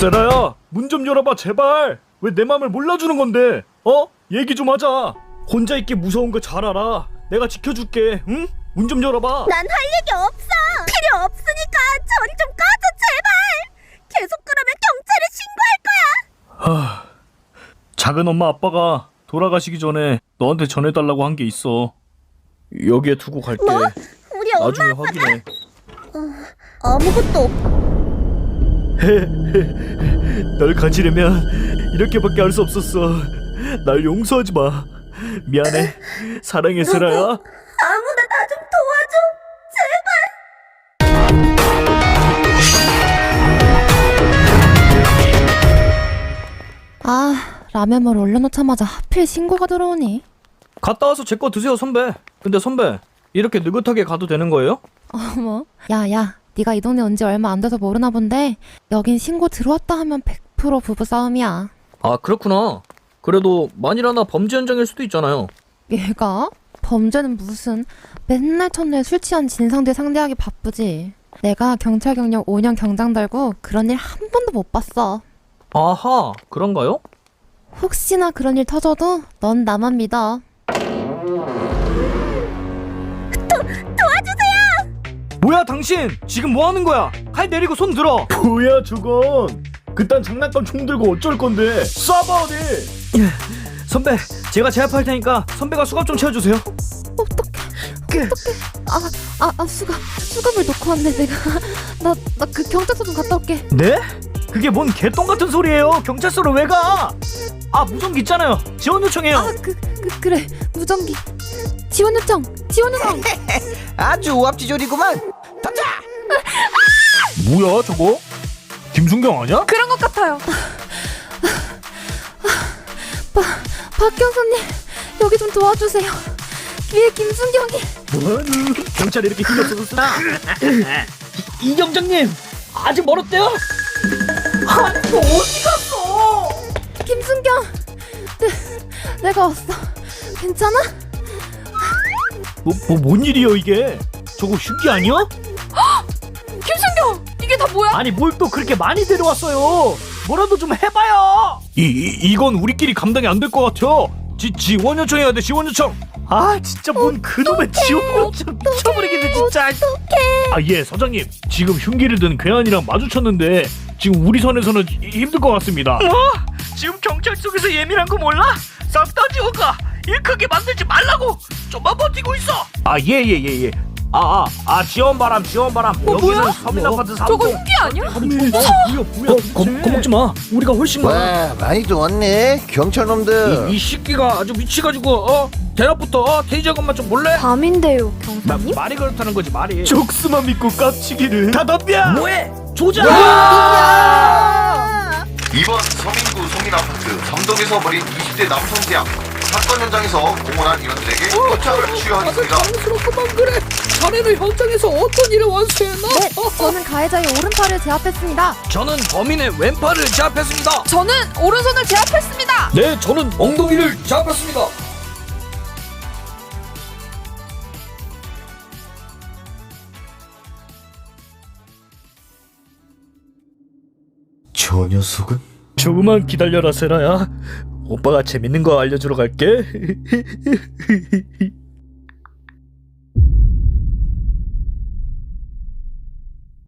세라야 문 좀 열어봐 제발 왜 내 맘을 몰라주는 건데 어? 얘기 좀 하자 혼자 있기 무서운 거 잘 알아 내가 지켜줄게 응? 문 좀 열어봐 난 할 얘기 없어. 필요 없으니까 저리 좀 꺼줘 제발. 계속 그러면 경찰에 신고할 거야. 작은 엄마 아빠가 돌아가시기 전에 너한테 전해달라고 한 게 있어 여기에 두고 갈게 우리 엄마 나중에 확인해 아무것도 없. 널 가지려면 이렇게밖에 할 수 없었어 날 용서하지 마 미안해 사랑해 세라야 아무나 나 좀 도와줘. 제발. 아, 라면물 올려놓자마자 하필 신고가 들어오니. 갔다 와서 제 거 드세요 선배 근데 선배 이렇게 느긋하게 가도 되는 거예요? 어머, 야, 야, 네가 이 동네 온 지 얼마 안 돼서 모르나 본데 여긴 신고 들어왔다 하면 100% 부부 싸움이야. 아 그렇구나 그래도 만일 하나 범죄 현장일 수도 있잖아요 얘가 범죄는 무슨 맨날 첫날 술 취한 진상들 상대하기 바쁘지. 내가 경찰 경력 5년 경장 달고 그런 일 한 번도 못 봤어. 아하 그런가요? 혹시나 그런 일 터져도 넌 나만 믿어. 뭐야 당신 지금 뭐 하는 거야 칼 내리고 손 들어 뭐야 저건 그딴 장난감 총 들고 어쩔 건데 쏴봐 어디 선배 제가 제압할 테니까 선배가 수갑 좀 채워주세요 어떡해. 아, 아, 아, 수갑, 수갑을 놓고 왔네, 내가. 나, 나 그 경찰서 좀 갔다 올게. 네? 그게 뭔 개똥 같은 소리예요 경찰서로 왜 가? 아 무전기 있잖아요 지원 요청해요 아, 그, 그, 그래. 무전기. 지원 요청! 지원 요청! 아주 앞지졸이구만. 던져. 뭐야 저거? 김순경 아니야? 그런 것 같아요. 박, 박경선님, 여기 좀 도와주세요. 위에 김순경이. 경찰이 이렇게 없어서 쓰나? 이 경장님 아직 멀었대요? 아니 너 어디 갔어? 김순경! 네, 내가 왔어. 괜찮아? 뭐, 뭐, 뭔 일이요 이게? 저거 흉기 아니야? 김순경! 이게 다 뭐야? 아니 뭘 또 그렇게 많이 데려왔어요 뭐라도 좀 해봐요 이, 이 이건 우리끼리 감당이 안 될 것 같아요 지, 지원 요청해야 돼 지원 요청 아 진짜 뭔 그놈의 지원 요청 미쳐버리겠네 진짜 아예 서장님 지금 흉기를 든 괴한이랑 마주쳤는데 지금 우리 선에서는 히- 힘들 것 같습니다 뭐? 지금 경찰 속에서 예민한 거 몰라? 싹 다 지워가 일 크게 만들지 말라고 좀만 버티고 있어. 아 예 예 예 예. 아아 아 지원 바람 지원 바람. 여기는 서민 아파트 3동 저거 흉기 아니야? 뭐야 뭐야 겁, 겁먹지 마. 우리가 훨씬 많아. 와 많이도 왔네 경찰놈들. 이, 이 새끼가 아주 미치가지고 어? 대낮부터 어? 테이저 것만 좀 몰래? 밤인데요, 마, 경사님? 말이 그렇다는 거지 말이. 족수만 믿고 깝치기를. 다 덤벼 뭐해? 조자! 이번 서민구 서민아파트 삼동에서 벌인 20대 남성 대학 사건 현장에서 공헌한 인원들에게 표창을 수여하겠습니다. 당스럽구만 그래 자네는 현장에서 어떤 일을 완수했나? 네, 저는 가해자의 오른팔을 제압했습니다. 저는 범인의 왼팔을 제압했습니다 저는 오른손을 제압했습니다. 네 저는 엉덩이를 제압했습니다 저 녀석은? 조금만 기다려라 세라야 오빠가 재밌는 거 알려주러 갈게